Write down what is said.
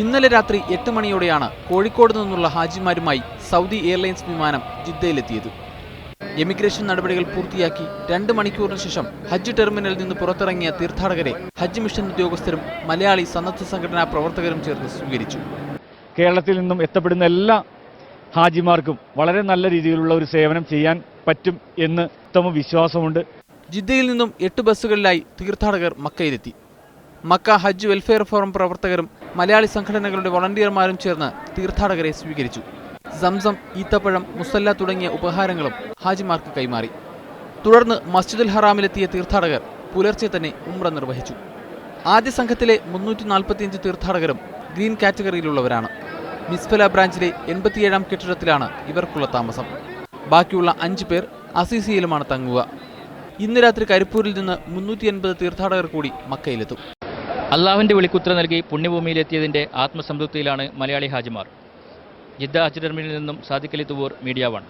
ഇന്നലെ രാത്രി എട്ട് മണിയോടെയാണ് കോഴിക്കോട് നിന്നുള്ള ഹാജിമാരുമായി സൗദി എയർലൈൻസ് വിമാനം ജിദ്ദയിലെത്തിയത്. എമിഗ്രേഷൻ നടപടികൾ പൂർത്തിയാക്കി രണ്ട് മണിക്കൂറിന് ശേഷം ഹജ്ജ് ടെർമിനലിൽ നിന്ന് പുറത്തിറങ്ങിയ തീർത്ഥാടകരെ ഹജ്ജ് മിഷൻ ഉദ്യോഗസ്ഥരും മലയാളി സന്നദ്ധ സംഘടനാ പ്രവർത്തകരും ചേർന്ന് സ്വീകരിച്ചു. കേരളത്തിൽ നിന്നും എത്തപ്പെടുന്ന എല്ലാ ഹാജിമാർക്കും വളരെ നല്ല രീതിയിലുള്ള ഒരു സേവനം ചെയ്യാൻ പറ്റും എന്ന് ഉത്തമ വിശ്വാസമുണ്ട്. ജിദ്ദയിൽ നിന്നും എട്ട് ബസ്സുകളിലായി തീർത്ഥാടകർ മക്കയിലെത്തി. മക്ക ഹജ്ജ് വെൽഫെയർ ഫോറം പ്രവർത്തകരും മലയാളി സംഘടനകളുടെ വളണ്ടിയർമാരും ചേർന്ന് തീർത്ഥാടകരെ സ്വീകരിച്ചു. സംസം ഈത്തപ്പഴം മുസല്ല തുടങ്ങിയ ഉപഹാരങ്ങളും ഹാജിമാർക്ക് കൈമാറി. തുടർന്ന് മസ്ജിദുൽ ഹറാമിലെത്തിയ തീർത്ഥാടകർ പുലർച്ചെ തന്നെ ഉംറ നിർവഹിച്ചു. ആദ്യ സംഘത്തിലെ മുന്നൂറ്റി നാൽപ്പത്തിയഞ്ച് തീർത്ഥാടകരും ഗ്രീൻ കാറ്റഗറിയിലുള്ളവരാണ്. മിസ്ഫല ബ്രാഞ്ചിലെ എൺപത്തിയേഴാം കെട്ടിടത്തിലാണ് ഇവർക്കുള്ള താമസം. ബാക്കിയുള്ള അഞ്ച് പേർ അസീസിയിലുമാണ് തങ്ങുക. ഇന്ന് രാത്രി കരിപ്പൂരിൽ നിന്ന് മുന്നൂറ്റി എൺപത് തീർത്ഥാടകർ കൂടി മക്കയിലെത്തും. അള്ളാഹുവിന്റെ വിളിക്കുത്ര നൽകി പുണ്യഭൂമിയിലെത്തിയതിന്റെ ആത്മസംതൃപ്തിയിലാണ് മലയാളി ഹാജിമാർ. ജിദ്ദ ഹജ്ജ് നിന്നും സാദിഖലി തുവൂർ മീഡിയ വൺ.